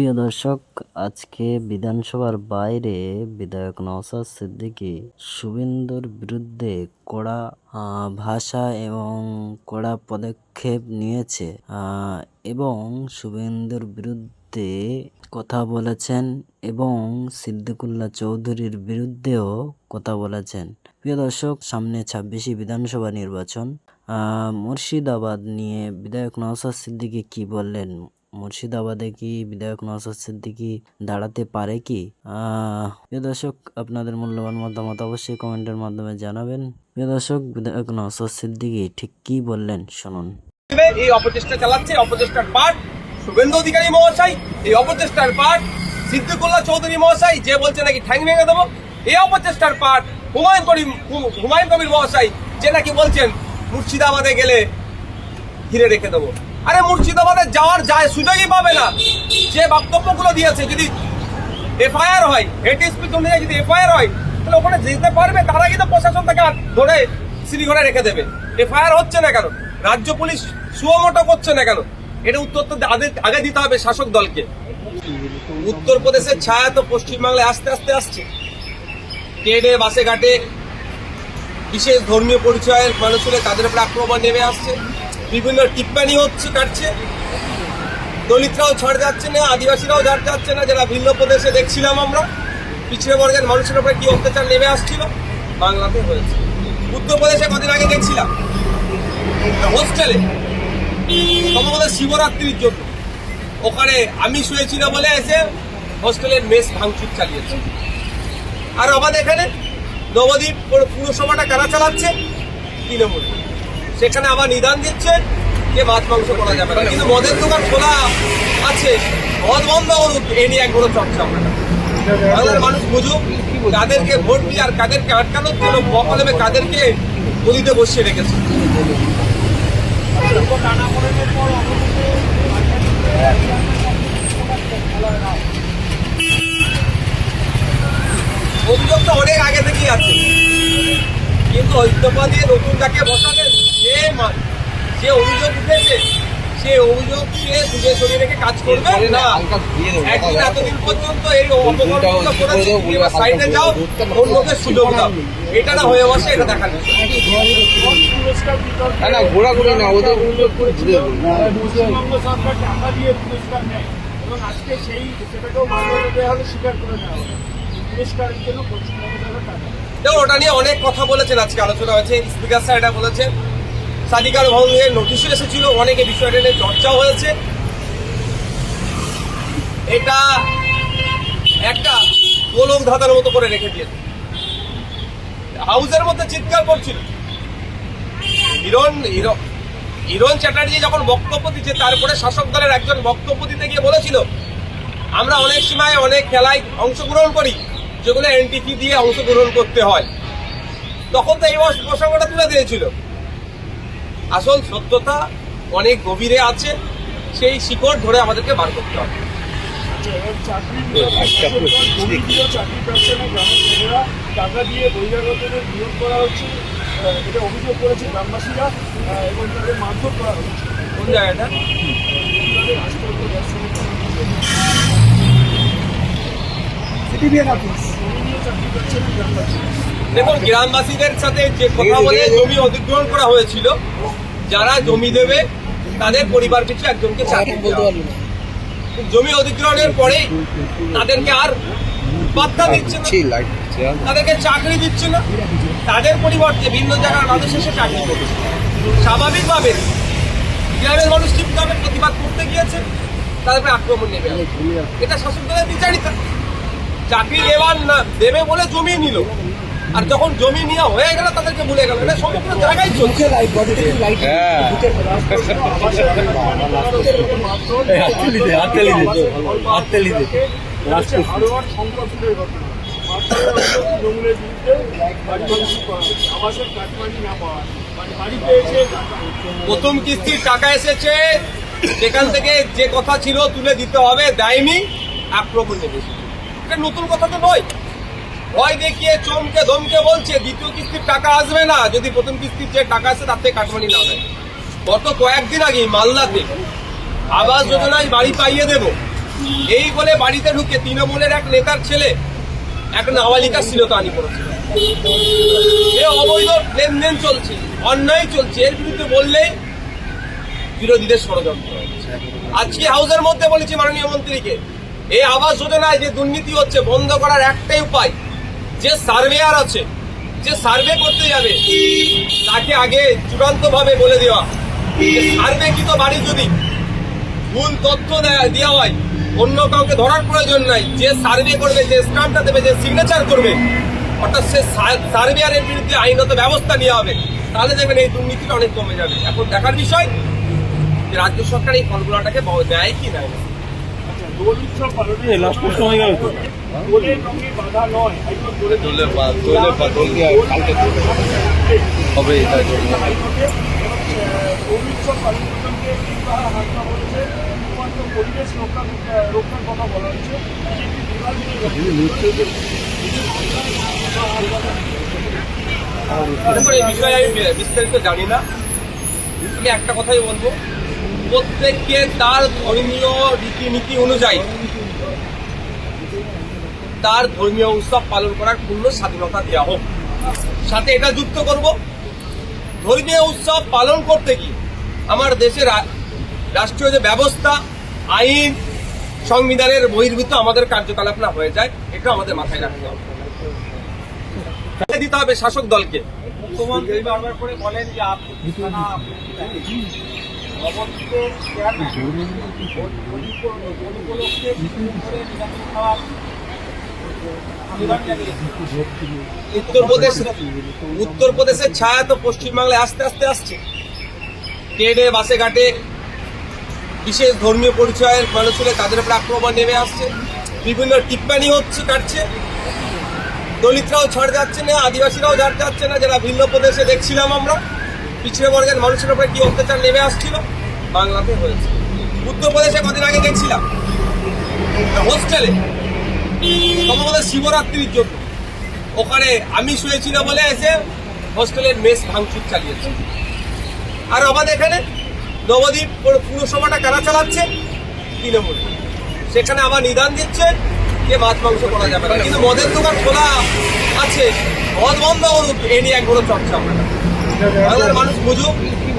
প্রিয় দর্শক, আজকে বিধানসভার বাইরে বিধায়ক নওসাদ সিদ্দিকী শুভেন্দুর বিরুদ্ধে কড়া ভাষা এবং কড়া পদক্ষেপ নিয়েছে এবং শুভেন্দুর বিরুদ্ধে কথা বলেছেন এবং সিদ্দিকুল্লাহ চৌধুরীর বিরুদ্ধেও কথা বলেছেন। প্রিয় দর্শক, সামনে ছাব্বিশে বিধানসভা নির্বাচন মুর্শিদাবাদ নিয়ে বিধায়ক নওসাদ সিদ্দিকী কি বললেন? মুর্শিদাবাদে কি বিধায়ক নওশাদ সিদ্দিকী দাঁড়াতে পারে কি? প্রিয় দর্শক, আপনাদের মূল্যবান মতামত অবশ্যই কমেন্টের মাধ্যমে জানাবেন। প্রিয় দর্শক, বিধায়ক নওশাদ সিদ্দিকী ঠিক কি বললেন শুনুন। এই অপচেষ্টা চালাচ্ছে অপচেষ্টার পাঠ শুভেন্দু অধিকারী মহাশয়, এই অপচেষ্টার পাঠ সিদ্দিকুল্লাহ চৌধুরী মহাশয়, যে বলছে নাকি ঠ্যাং ভেঙে দেবো এই অপচেষ্টার পাঠ হুমায়ুন করিম হুমায়ুন কবির মহাশয়, যে নাকি বলছেন মুর্শিদাবাদে গেলে ঘিরে রেখে দেবো। আরে মুর্শিদাবাদে যাওয়ার যায় সুযোগই পাবে না। যে বক্তব্যগুলো দিয়েছে, যদি এফআইআর হয়, হেড স্পিচ অনুযায়ী যদি এফআইআর হয়, তাহলে ওখানে যেতে পারবে, তার আগে তো প্রশাসন তাকে ধরে শ্রীঘরে রেখে দেবে। এফআইআর হচ্ছে না কেন? রাজ্য পুলিশ সুমোটো করছে না কেন? এটা উত্তর তো আগে- আগে দিতে হবে শাসক দলকে। উত্তরপ্রদেশের ছায়া তো পশ্চিমবাংলায় আস্তে আস্তে আসছে। ট্রেনে বাসে ঘাটে বিশেষ ধর্মীয় পরিচয়ের মানুষ হলে তাদের উপরে আক্রমণ নেমে আসছে। বিভিন্ন টিপ্পানি হচ্ছে, কাটছে। দলিতরাও ছাড় যাচ্ছে না, আদিবাসীরাও ছাড় যাচ্ছে না, যারা ভিন্ন প্রদেশে দেখছিলাম আমরা, পিছিয়ে বর্গের মানুষের উপরে কি অত্যাচার নেমে আসছিল? বাংলাতে হয়েছে। উত্তরপ্রদেশে কদিন আগে দেখছিলাম। হোস্টেলে সম্ভবত শিবরাত্রির জন্য। ওখানে আমি শুয়েছিল বলে এসে হোস্টেলের মেস ভাঙচুর চালিয়েছে। আর আমাদের এখানে নবদ্বীপ পুর- পুরসভাটা কারা চালাচ্ছে? তৃণমূল। সেখানে আবার নিদান দিচ্ছে। যে মাছ মাংস করা যাবে না। কিন্তু মদের দোকান খোলা আছে। মদ বন্ধ এ নিয়ে এক বড় চর্চা বাংলার মানুষ বুঝুক, কাদেরকে ভোট দিয়ে আর কাদেরকে আটকানোর জন্য বকলমে কাদেরকে গদিতে বসিয়ে রেখেছে। অভিযোগ তো অনেক আগে থেকেই আছে। কিন্তু ইস্তফা নতুন যাকে বসাবেন যে অভিযোগ উঠেছে। সে অভিযোগ সরিয়ে রেখে কাজ করবে? না। একদিন এতদিন পর্যন্ত এই করেছে। এবার সাইডে যাও অন্যকে সুযোগ দাও। এটা না হয়ে বসে এটা বিষয় না না ঘোরাঘুরি না ওদের পশ্চিমবঙ্গ সরকার টাকা দিয়ে পুরস্কার নেয় এবং আজকে সেই সেটাকেও হলো স্বীকার করে নেওয়া হলো। পুরস্কারের জন্য পশ্চিমবঙ্গ সরকার টাকা ওটা নিয়ে অনেক কথা বলেছেন। আজকে আলোচনা হয়েছে। স্পিকার স্যার এটা বলেছেন সাদিকার ভঙ্গের নোটিশও এসেছিল, অনেকে বিষয়টা নিয়ে চর্চাও হয়েছে। এটা একটা গোলক ধাঁধার মতো করে রেখে দিয়েছে। হাউসের মধ্যে চিৎকার করছিল। হিরণ হিরো- হিরণ চ্যাটার্জি যখন বক্তব্য দিচ্ছে, তারপরে শাসক দলের একজন বক্তব্য দিতে গিয়ে বলেছিল, আমরা অনেক সময় অনেক খেলায় অংশগ্রহণ করি, যেগুলো এনটিপি দিয়ে অংশগ্রহণ করতে হয়। তখন তো এই প্রসঙ্গটা তুলে দিয়েছিল। আসল সত্যতা অনেক গভীরে আছে সেই শিকড় ধরে আমাদেরকে বার করতে হবে। আচ্ছা, টাকা দিয়ে বহিরাগতদের নিয়োগ করা হচ্ছে এটা অভিযোগ করেছে গ্রামবাসীরা এবং তাদের মারধর করা হচ্ছে। কোন জায়গাটা? দেখুন গ্রামবাসীদের সাথে যে কথা বলে জমি অধিগ্রহণ করা হয়েছিল যারা জমি দেবে তাদের পরিবার পিছু একজনকে চাকরি দেওয়া হবে। জমি অধিগ্রহণের পরে তাদেরকে আর পাত্তা দিচ্ছে না। তাদেরকে চাকরি দিচ্ছে না। তাদের পরিবর্তে ভিন্ন জায়গার মানুষ এসে চাকরি করছে। স্বাভাবিকভাবে গ্রামের মানুষ ঠিকভাবে প্রতিবাদ করতে গিয়েছে তাদেরকে আক্রমণ নেবে এটা শাসক দলের বিচারিতা। চাকরি নেওয়ার না দেবে বলে জমি নিল। আর যখন জমি নেওয়া হয়ে গেল তাদেরকে ভুলে গেল। এটা সমগ্র জায়গায় চলছে। হ্যাঁ। মানে প্রথম কিস্তির টাকা এসেছে। সেখান থেকে যে কথা ছিল তুলে দিতে হবে। দেয়নি। আক্রমণ নেমেছে এটা নতুন কথা তো নয়। ভয় দেখিয়ে চমকে ধমকে বলছে, দ্বিতীয় কিস্তির টাকা আসবে না। যদি প্রথম কিস্তির যে টাকা আসে, তার থেকে কাটমানি না দেয় গত কয়েকদিন আগে মালদাতে আবাস যোজনায় বাড়ি পাইয়ে দেব। এই বলে বাড়িতে ঢুকে তৃণমূলের এক নেতার ছেলে এক নাবালিকার শ্লীলতাহানি করেছে। এ অবৈধ লেনদেন চলছে, অন্যায় চলছে। এর বিরুদ্ধে বললেই বিরোধীদের ষড়যন্ত্র। আজকে হাউসের মধ্যে বলেছি মাননীয় মন্ত্রীকে, এই আবাস যোজনায় যে দুর্নীতি হচ্ছে, বন্ধ করার একটাই উপায় যে সার্ভেয়ার আছে, যে সার্ভে করতে যাবে, তাকে আগে চূড়ান্ত ভাবে বলে দেওয়া। সার্ভে কৃত বাড়ি যদি ভুল তথ্য দেওয়া হয়, অন্য কাউকে ধরার প্রয়োজন নাই, যে সার্ভে করবে, যে স্টাম্পটা দেবে, যে সিগনেচার করবে, অর্থাৎ সে সার্ভেয়ারের বিরুদ্ধে আইনত ব্যবস্থা নেওয়া হবে, তাহলে দেখবেন এই দুর্নীতিটা অনেক কমে যাবে। এখন দেখার বিষয় যে রাজ্য সরকার এই ফর্মুলাটাকে দেয় কি না। দোল উৎসব পালনে লাস্ট প্রশ্ন হয়ে গেল তো দোলের রঙে বাধা নয় হাইকোর্ট বলে দোলে দোলে দোল দিয়ে কালকে হবে এটা জন্য। হাইকোর্টে এবং, আহ, দোল উৎসব পালন প্রসঙ্গে তিনবার হাসপা বলেছে শুধুমাত্র পরিবেশ রক্ষা রক্ষার কথা বলা হয়েছে বিজেপি বিভাগ দেখুন, এই বিষয়ে আমি বিস্তারিত জানি না আমি একটা কথাই বলব প্রত্যেককে তার ধর্মীয় রীতিনীতি অনুযায়ী তার ধর্মীয় উৎসব পালন করার পূর্ণ স্বাধীনতা দেওয়া হোক। সাথে এটা যুক্ত করব, ধর্মীয় উৎসব পালন করতে কি আমার দেশের রাষ্ট্রীয় যে ব্যবস্থা, আইন, সংবিধানের বহির্ভূত আমাদের কার্যকলাপ না হয়ে যায়, এটা আমাদের মাথায় রাখতে হবে। দিতে হবে শাসক দলকে। মুখ্যমন্ত্রী বারবার করে বলেন যে আপনি উত্তরপ্রদেশ উত্তরপ্রদেশের ছায়া তো পশ্চিমবাংলায় আস্তে আস্তে আসছে। ট্রেনে বাসে ঘাটে বিশেষ ধর্মীয় পরিচয়ের মানুষ হলে তাদের উপর আক্রমণ নেমে আসছে। বিভিন্ন টিপ্পানি হচ্ছে, কাটছে। দলিতরাও ছাড় যাচ্ছে না, আদিবাসীরাও ছাড় যাচ্ছে না, যারা ভিন্ন প্রদেশে দেখছিলাম আমরা। পিছিয়ে বর্গের মানুষের উপরে কি অত্যাচার নেমে আসছিল? বাংলাতে হয়েছে। উত্তরপ্রদেশে কদিন আগে দেখছিলাম হোস্টেলে সম্ভবত শিবরাত্রির জন্য। ওখানে আমি শুয়েছি না বলে এসে হোস্টেলের মেস ভাঙচুর চালিয়েছে। আর আমাদের এখানে নবদ্বীপ পুর- পুরসভাটা কারা চালাচ্ছে? তৃণমূল। সেখানে আবার নিদান দিচ্ছে যে মাছ মাংস করা যাবে না। কিন্তু মদের দোকান খোলা আছে। মদ বন্ধ এ নিয়ে এক বড় চর্চা না। বাংলার মানুষ বুঝুক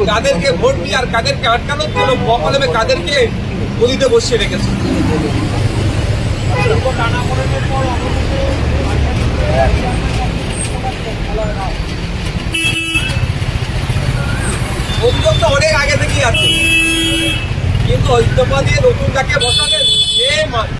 কাদেরকে ভোট দিয়ে আর কাদেরকে আটকানোর জন্য বকলমে কাদেরকে গদিতে বসিয়ে রেখেছে? অভিযোগ তো অনেক আগে থেকেই আছে। কিন্তু ইস্তফা দিয়ে নতুন যাকে বসাবেন সে